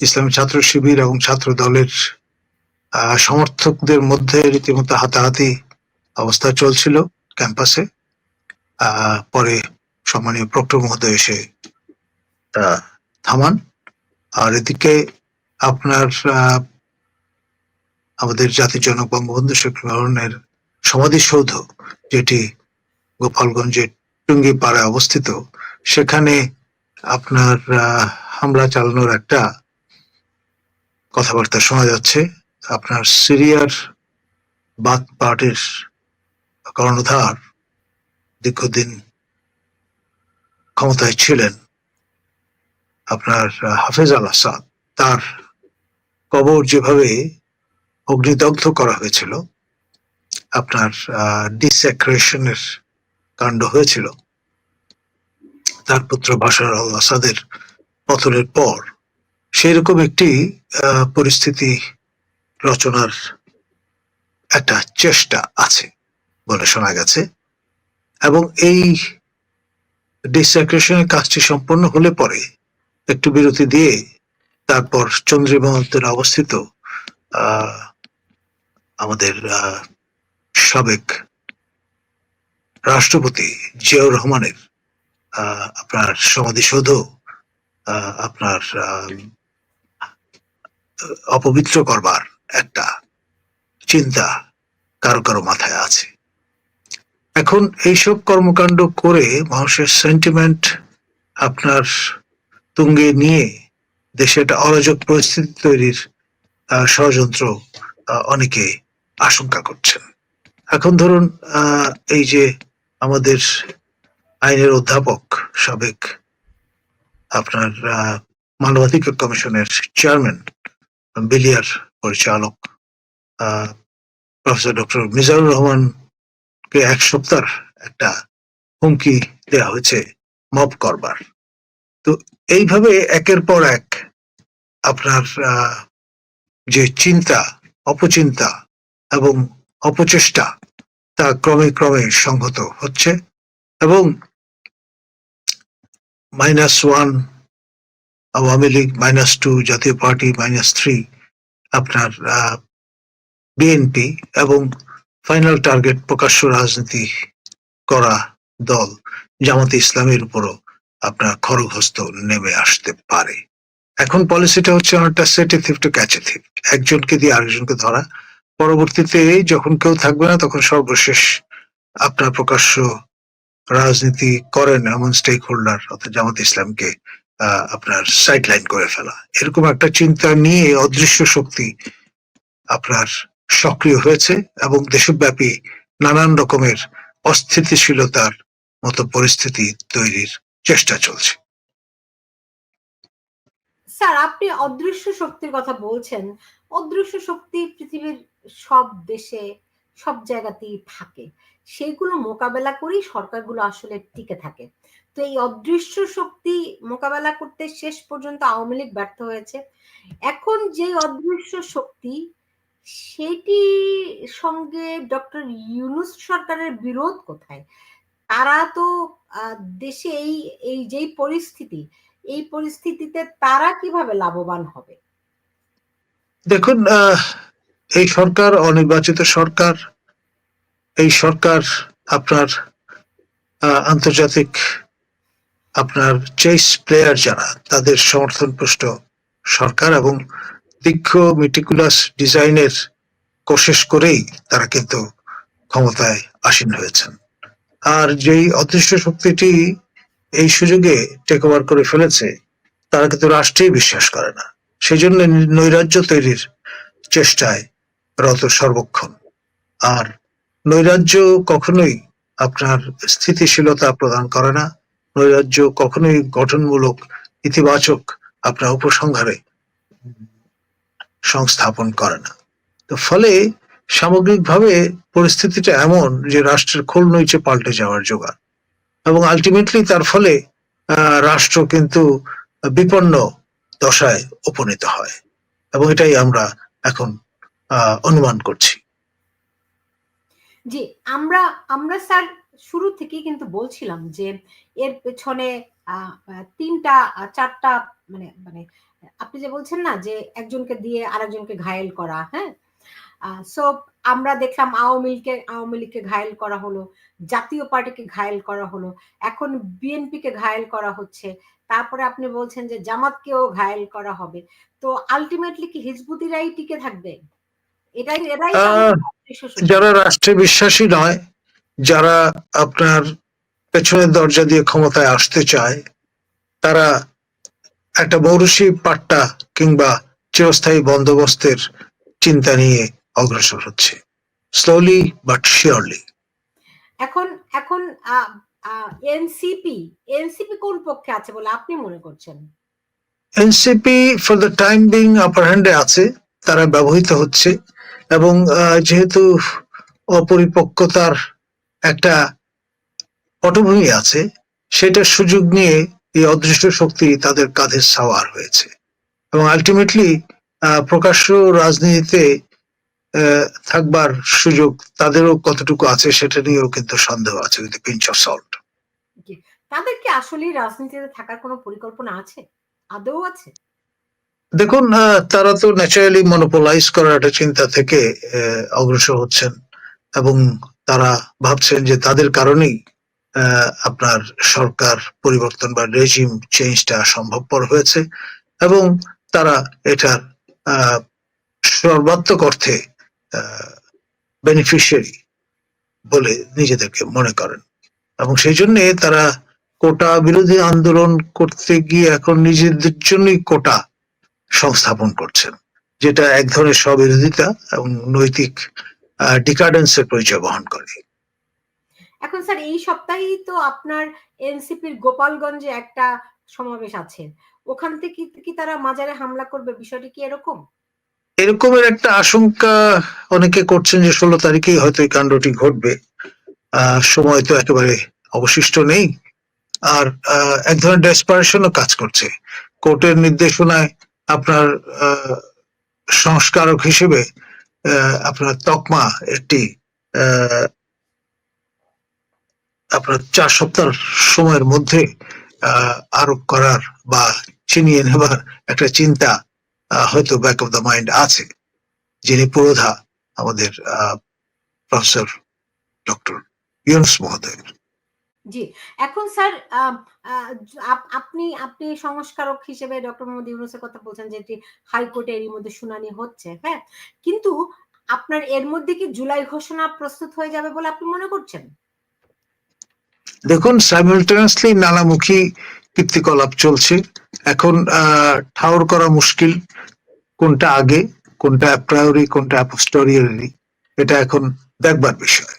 ইসলামী ছাত্র শিবির এবং ছাত্র দলের সমর্থকদের মধ্যে রীতিমতো হাতাহাতি অবস্থা চলছিল ক্যাম্পাসে। পরে সম্মানীয় প্রক্টর মহোদয় এসে থামান। আর এদিকে আপনার আমাদের জাতির জনক বঙ্গবন্ধু শেখ মুজিবুর সমাধিসৌধ, যেটি গোপালগঞ্জের টুঙ্গিপাড়ায় অবস্থিত, সেখানে আপনার হামলা চালানোর একটা কথাবার্তা শোনা যাচ্ছে। আপনার সিরিয়ার বাক পার্টির কর্ণধার দীর্ঘদিন ক্ষমতায় ছিলেন আপনার হাফেজ আল আসাদ। তার কবর যেভাবে অগ্নিদগ্ধ করা হয়েছিল, আপনার ডিসেক্রেশনের কাণ্ড হয়েছিল, তার পুত্র বাশার আল আসাদের পতনের পর সেরকম একটি পরিস্থিতি রচনার একটা চেষ্টা আছে বলে শোনা গেছে। এবং এই ডিসেক্রেশনের কাজটি সম্পন্ন হলে পরে একটু বিরতি দিয়ে তারপর চন্দ্রিমা অবস্থিত আহ, আমাদের সাবেক রাষ্ট্রপতি জিয়াউর রহমানের আপনার সমাধিসৌধ আপনার অপবিত্র করবার একটা চিন্তা কারও কারও মাথায় আছে। এখন এইসব কর্মকাণ্ড করে মানুষের সেন্টিমেন্ট আপনার তুঙ্গে নিয়ে দেশে একটা অরাজক পরিস্থিতি তৈরির ষড়যন্ত্র অনেকে আশঙ্কা করছেন। এখন ধরুন এই যে আমাদের আইনের অধ্যাপক সাবেক আপনার মানবাধিকার কমিশনের চেয়ারম্যান বিলিয়ার পরিচালক প্রফেসর ডক্টর মিজানুর রহমানকে এক সপ্তাহ একটা হুমকি দেওয়া হয়েছে মব করবার। তো এইভাবে একের পর এক আপনার যে চিন্তা, অপচিন্তা এবং অপচেষ্টা তা ক্রমে ক্রমে সংহত হচ্ছে এবং minus one Awami League minus two Jatiya Party minus three আপনার বিএনপি এবং ফাইনাল টার্গেট প্রকাশ্য রাজনীতি করা দল জামাতে ইসলামের উপরও আপনার খড়গহস্ত নেমে আসতে পারে। এখন পলিসিটা হচ্ছে অনেকটা সেটে থিপ টু ক্যাচে থিপ একজনকে দিয়ে আরেকজনকে ধরা। পরবর্তীতে যখন কেউ থাকবে না, তখন সর্বশেষ আপনার প্রকাশ্য রাজনীতি করেন এমন স্টেক হোল্ডার অর্থাৎ জামাত ইসলামকে আপনার সাইডলাইন করে ফেলা। এরকম একটা চিন্তা নিয়ে অদৃশ্য শক্তি আপনার সক্রিয় হয়েছে এবং দেশব্যাপী নানান রকমের অস্থিতিশীলতার মতো পরিস্থিতি তৈরির চেষ্টা চলছে। স্যার, আপনি অদৃশ্য শক্তির কথা বলছেন। অদৃশ্য শক্তি পৃথিবীর সব দেশে, সব জায়গাতেই থাকে। সেগুলো মোকাবেলা করেই সরকারগুলো আসলে টিকে থাকে। তো এই অদৃশ্য শক্তি মোকাবেলা করতে শেষ পর্যন্ত আওয়ামী লীগ ব্যর্থ হয়েছে। এখন যে অদৃশ্য শক্তি, সেটি সঙ্গে ডক্টর ইউনুস সরকারের বিরোধ কোথায়? তারা তো দেশে এই এই যেই পরিস্থিতি, এই পরিস্থিতিতে তারা কীভাবে লাভবান হবে? দেখুন এই সরকার অনির্বাচিত সরকার, এই সরকার আপনার আন্তর্জাতিক আপনার চেস প্লেয়ার যারা, তাদের সমর্থন পুষ্ট সরকার এবং দীর্ঘ মিটিকুলাস ডিজাইনের কোশেষ করেই তারা কিন্তু ক্ষমতায় আসীন হয়েছেন। আর যেই অদৃশ্য শক্তিটি এই সুযোগে টেক ওভার করে ফেলেছে, তারা কিন্তু রাষ্ট্রেই বিশ্বাস করে না। সেই জন্য নৈরাজ্য তৈরির চেষ্টায় রত সর্বক্ষণ। আর নৈরাজ্য কখনোই আপনার স্থিতিশীলতা প্রদান করে না নৈরাজ্য কখনোই গঠনমূলক, ইতিবাচক আপনার উপসংহারে সংস্থাপন করে না। তো ফলে সামগ্রিকভাবে পরিস্থিতিটা এমন যে রাষ্ট্রের খোল নইচে পাল্টে যাওয়ার জোগাড় এবং আলটিমেটলি তার ফলে রাষ্ট্র কিন্তু বিপন্ন দশায় উপনীত হয়। এবং এটাই আমরা এখন অনুমান করছি। জি, আমরা আমরা স্যার শুরু থেকেই কিন্তু বলছিলাম যে এর পেছনে তিনটা চারটা মানে মানে আপনি যে বলছেন না যে একজনকে দিয়ে আরেকজনকে ঘায়েল করা হ্যাঁ সো আমরা দেখলাম আওয়ামী লীগকে আওয়ামী লীগকে ঘায়েল করা হলো জাতীয় পার্টিকে ঘায়েল করা হলো এখন বিএনপিকে ঘায়েল করা হচ্ছে তারপরে আপনি বলছেন যে জামাতকেও ঘায়েল করা হবে তো আলটিমেটলি কি হিজবুতিরাই টিকে থাকবে এটাই এরাই। যারা রাষ্ট্রে বিশ্বাসী নয় যারা আপনার পেছনের দরজা দিয়ে ক্ষমতায় আসতে চায় তারা একটা মৌরসি পাট্টা কিংবা চিরস্থায়ী বন্দোবস্তের চিন্তা নিয়ে অগ্রসর হচ্ছে। স্লোলি বাট শিওরলি এখন এখন এনসিপি এনসিপি কোন পক্ষে আছে বলে আপনি মনে করছেন? NCP for the time being upper হ্যান্ডে আছে তারা ব্যবহৃত হচ্ছে এবং যেহেতু অপরিপক্কতার একটা পটভূমি আছে সেটার সুযোগ নিয়ে এই অদৃশ্য শক্তি তাদের কাঁধে সাওয়ার হয়েছে। এবং আলটিমেটলি প্রকাশ্য রাজনীতিতে থাকবার সুযোগ তাদেরও কতটুকু আছে সেটা নিয়েও কিন্তু সন্দেহ আছে উইথ পিঞ্চ অফ সল্ট তাদের কি আসলে রাজনীতিতে থাকার কোনো পরিকল্পনা আছে? আদৌ আছে? দেখুন তারা তো ন্যাচারালি মনোপোলাইজ করার একটা চিন্তা থেকে অগ্রসর হচ্ছেন। এবং তারা ভাবছেন যে তাদের কারণেই আপনার সরকার পরিবর্তন বা রেজিম চেঞ্জটা সম্ভবপর হয়েছে এবং তারা এটার সর্বাত্মক অর্থে বেনিফিশিয়ারি বলে নিজেদেরকে মনে করেন এবং সেই জন্য তারা কোটা বিরোধী আন্দোলন করতে গিয়ে এখন নিজেদের জন্যই কোটা সংস্থাপন করছেন, যেটা এক ধরনের স্ববিরোধিতা এবং নৈতিক ডিকাডেন্সের পরিচয় বহন করে। এখন স্যার এই সপ্তাহেই তো আপনার এনসিপির গোপালগঞ্জে একটা সমাবেশ আছে। ওখান থেকে কি তারা মাজারে হামলা করবে? বিষয়টি কি এরকম? এরকমের একটা আশঙ্কা অনেকে করছেন যে ষোলো তারিখেই হয়তো এই কাণ্ডটি ঘটবে। আহ, সময় তো একেবারে অবশিষ্ট নেই। আর এক ধরনের ডেসপারেশনও কাজ করছে। কোর্টের নির্দেশনায় আপনার আহ, সংস্কারক হিসেবে আপনার তকমা একটি আপনার চার সপ্তাহ সময়ের মধ্যে আরোপ করার বা ছিনিয়ে নেবার একটা চিন্তা হয়তো ব্যাক অফ দ্য মাইন্ড আছে, যিনি পুরোধা আমাদের প্রফেসর ডক্টর ইউনুস মহোদয় জি। এখন স্যার আপনি আপনি সংস্কারক হিসেবে ডক্টর মোহাম্মদ ইউনুসের কথা বলছেন যে এটি হাইকোর্টে এরই মধ্যে শুনানি হচ্ছে হ্যাঁ? কিন্তু আপনার এর মধ্যে কি জুলাই ঘোষণা প্রস্তুত হয়ে যাবে বলে আপনি মনে করছেন? দেখুন সাইমালটেনিয়াসলি নানামুখী কীর্তিকলাপ চলছে। এখন ঠাউর করা মুশকিল কোনটা আগে, কোনটা প্রায়োরি কোনটা অ্যাপোস্টোরিয়ারি এটা এখন দেখবার বিষয়।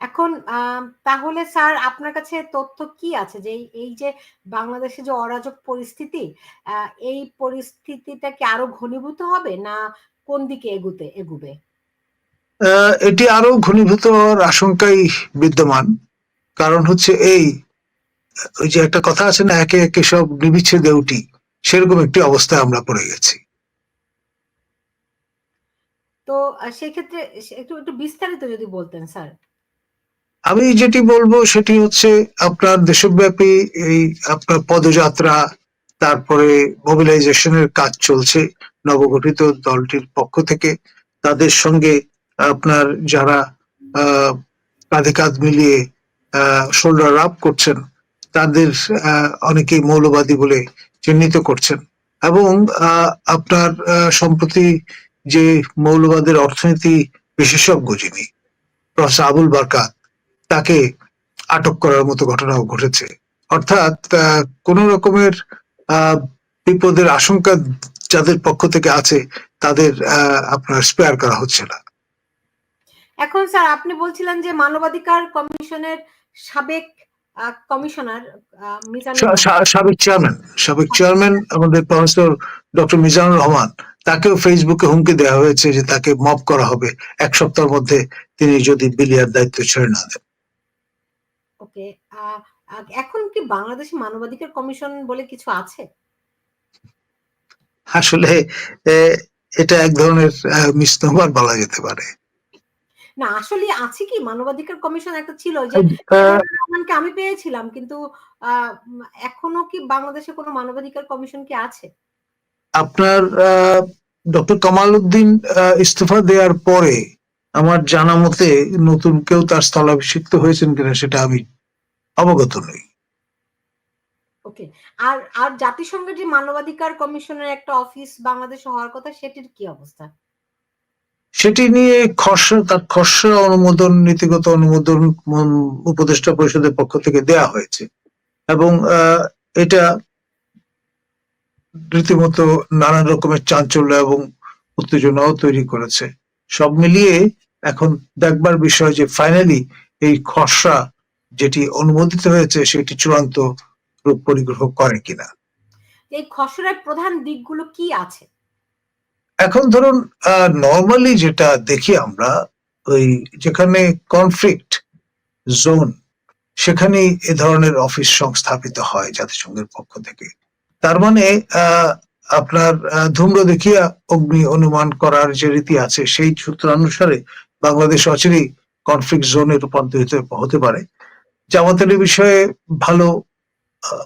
এখন তাহলে স্যার আপনার কাছে তথ্য কি আছে? যে এই- এই যে বাংলাদেশে যে অরাজক পরিস্থিতি এই পরিস্থিতিটা কি আরও ঘনীভূত হবে না কোন দিকে এগুতে এগুবে? এটি আরও ঘনীভূত হওয়ার আশঙ্কাই বিদ্যমান। কারণ হচ্ছে এই ওই যে একটা কথা আছে না একে একে সব নিবিচ্ছে দেউটি সেরকম একটি অবস্থায় আমরা পড়ে গেছি। তো সেক্ষেত্রে একটু একটু বিস্তারিত যদি বলতেন স্যার। আমি যেটি বলব সেটি হচ্ছে আপনার দেশব্যাপী এই আপনার পদযাত্রা, তারপরে মোবিলাইজেশনের কাজ চলছে নবগঠিত দলটির পক্ষ থেকে। তাদের সঙ্গে আপনার যারা কাঁধে কাঁধ মিলিয়ে শোল্ডার আপ করছেন, তাদের অনেকেই মৌলবাদী বলে চিহ্নিত করছেন। এবং আপনার সম্প্রতি যে মৌলবাদের অর্থনীতি বিশেষজ্ঞ যিনি, প্রফেসর আবুল বারকাত তাকে আটক করার মতো ঘটনাও ঘটেছে। অর্থাৎ কোনো রকমের বিপদের আশঙ্কা যাদের পক্ষ থেকে আছে তাদের আপনার স্পেয়ার করা হচ্ছে না। এখন স্যার আপনি বলছিলেন যে মানবাধিকার কমিশনের সাবেক কমিশনার সাবেক চেয়ারম্যান সাবেক চেয়ারম্যান আমাদের প্রফেসর ডক্টর মিজানুর রহমান তাকেও ফেসবুকে হুমকি দেওয়া হয়েছে যে তাকে মব করা হবে। এক সপ্তাহের মধ্যে তিনি যদি বিলিয়ার দায়িত্ব ছেড়ে না দেন। এখন কি বাংলাদেশে মানবাধিকার কমিশন বলে কিছু আছে? আসলে এটা এক ধরনের মিসনোমার বলা যেতে পারে। না আসলে আছে কি? মানবাধিকার কমিশন একটা ছিল যে রহমানকে আমি পেয়েছিলাম কিন্তু এখনও কি বাংলাদেশে কোনো মানবাধিকার কমিশন কি আছে? আপনার ডক্টর কামাল উদ্দিন ইস্তফা দেওয়ার পরে আমার জানা মতে নতুন কেউ তার স্থলাভিষিক্ত হয়েছেন কিনা সেটা আমি অবগত নই। ওকে আর আর জাতিসংঘের যে মানবাধিকার কমিশনের একটা অফিস বাংলাদেশে হওয়ার কথা সেটির কি অবস্থা? সেটি নিয়ে খসড়া তার খসড়া অনুমোদন নীতিগত অনুমোদন উপদেষ্টা পরিষদের পক্ষ থেকে দেয়া হয়েছে। এবং এটা রীতিমতো নানান রকমের চাঞ্চল্য এবং উত্তেজনাও তৈরি করেছে। সব মিলিয়ে এখন দেখবার বিষয় যে ফাইনালি এই খসড়া যেটি অনুমোদিত হয়েছে সেটি চূড়ান্ত রূপ পরিগ্রহ করে কিনা। এই খসড়ার প্রধান দিকগুলো কি আছে? এখন ধরুন নর্মালি যেটা দেখি আমরা ওই যেখানে কনফ্লিক্ট জোন সেখানেই এ ধরনের অফিস সংস্থাপিত হয় জাতিসংঘের পক্ষ থেকে। তার মানে আহ, আপনার ধূম্র দেখিয়া অগ্নি অনুমান করার যে রীতি আছে সেই সূত্রানুসারে বাংলাদেশ অচিরেই কনফ্লিক্ট জোনে রূপান্তরিত হতে পারে। জামাতের বিষয়ে ভালো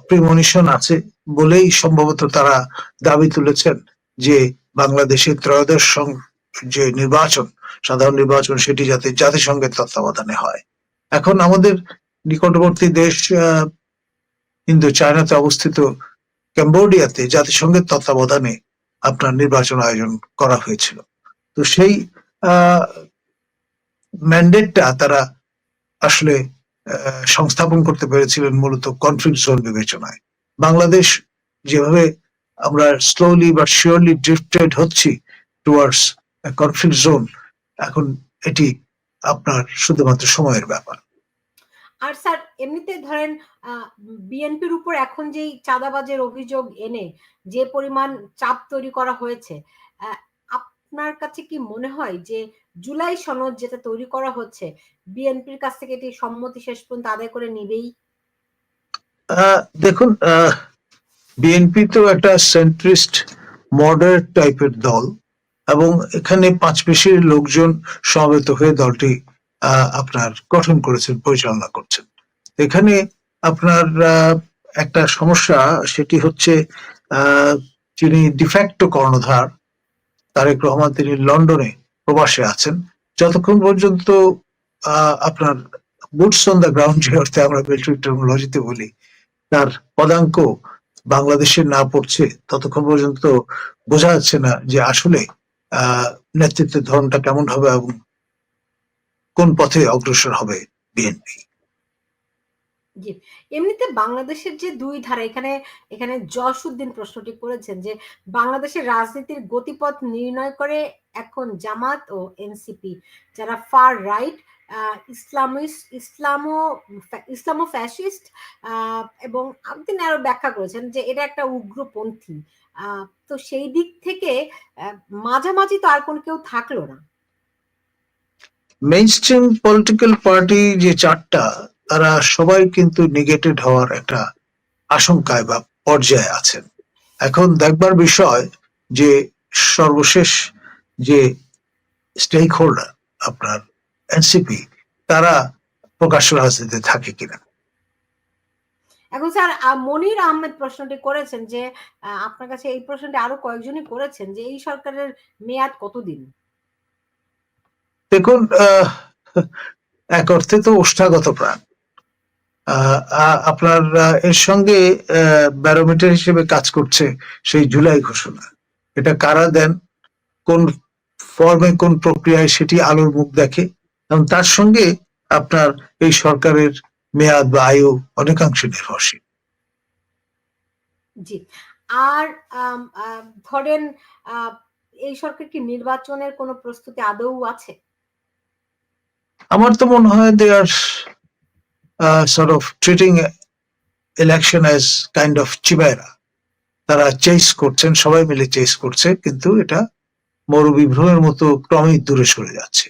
প্রিমনিশন আছে বলেই সম্ভবত তারা দাবি তুলেছেন যে বাংলাদেশের ত্রয়োদশ যে নির্বাচন, সাধারণ নির্বাচন সেটি যাতে জাতিসংঘের তত্ত্বাবধানে হয়। এখন আমাদের নিকটবর্তী দেশ ইন্দো চায়নাতে অবস্থিত ক্যাম্বোডিয়াতে জাতিসংঘের তত্ত্বাবধানে আপনার নির্বাচন আয়োজন করা হয়েছিল। তো সেই ম্যান্ডেটটা তারা আসলে সংস্থাপন করতে পেরেছিলেন মূলত কনফ্লিক্ট জোন বিবেচনায়। বাংলাদেশ যেভাবে আমরা স্লোলি বা শিওরলি ড্রিফটেড হচ্ছি টুয়ার্ডস কনফ্লিক্ট জোন এখন এটি আপনার শুধুমাত্র সময়ের ব্যাপার। আর স্যার, এমনিতে ধরেন বিএনপির উপর এখন যেই চাঁদাবাজের অভিযোগ এনে যে পরিমাণ চাপ তৈরি করা হয়েছে আপনার কাছে কি মনে হয় যে জুলাই সনদ যেটা তৈরি করা হচ্ছে, বিএনপির কাছ থেকে এটি সম্মতি শেষ পর্যন্ত আদায় করে নিবেই? দেখুন বিএনপি তো একটা সেন্ট্রিস্ট মডারেট টাইপের দল এবং এখানে পাঁচ পেশির লোকজন সমবেত হয়ে দলটি আপনার গঠন করেছেন, পরিচালনা করছেন। এখানে আপনার একটা সমস্যা, সেটি হচ্ছে যিনি ডিফ্যাক্টো কর্ণধার তারেক রহমান তিনি লন্ডনে প্রবাসে আছেন। যতক্ষণ পর্যন্ত আপনার বুটস অন দ্য গ্রাউন্ড যে অর্থে আমরা মিলিটারি টেকনোলজিতে বলি, তার পদাঙ্ক বাংলাদেশে না পড়ছে, ততক্ষণ পর্যন্ত বোঝা যাচ্ছে না যে আসলে নেতৃত্বের ধরনটা কেমন হবে এবং কোন পথে অগ্রসর হবে বিএনপি। জি। এমনিতে বাংলাদেশের যে দুই ধারা, এখানে এখানে জসউদ্দিন প্রশ্নটি করেছেন যে, বাংলাদেশের রাজনীতির গতিপথ নির্ণয় করে এখন জামাত ও এনসিপি, যারা far right Islamist Islamo Islamo fascist এবং তিনি আরও ব্যাখ্যা করেছেন যে এটা একটা উগ্রপন্থী। তো সেই দিক থেকে মাঝামাঝি তো আর কোন কেউ থাকল না। মেইন স্ট্রিম পলিটিক্যাল পার্টি যে চারটা তারা সবাই কিন্তু নেগেটেড হওয়ার একটা আশঙ্কায় বা পর্যায়ে আছেন। এখন দেখবার বিষয় যে সর্বশেষ যে স্টেক হোল্ডার আপনার এনসিপি তারা প্রকাশ্য রাজনীতিতে থাকে কিনা। এখন স্যার মনির আহমেদ প্রশ্নটি করেছেন যে আপনার কাছে এই প্রশ্নটি আরও কয়েকজনই করেছেন যে এই সরকারের মেয়াদ কতদিন? দেখুন আহ, এক অর্থে তো ওষ্ঠাগত প্রাণ। আপনার এর সঙ্গে ব্যারোমিটার হিসেবে কাজ করছে সেই জুলাই ঘোষণা। এটা কারা দেন? কোন ফর্মে কোন প্রক্রিয়ায় সেটি আলোর মুখ দেখে। এবং তার সঙ্গে আপনার এই সরকারের মেয়াদ বা আয়ু অনেকাংশে নির্ভরশীল। জি। আর ধরেন এই সরকার কি নির্বাচনের কোনো প্রস্তুতি আদৌ আছে? আমার তো মনে হয় they are sort of treating election as kind of চিবায়রা তারা চেস করছেন, সবাই মিলে চেস করছে, কিন্তু এটা মরুবিভ্রমের মতো ক্রমেই দূরে সরে যাচ্ছে।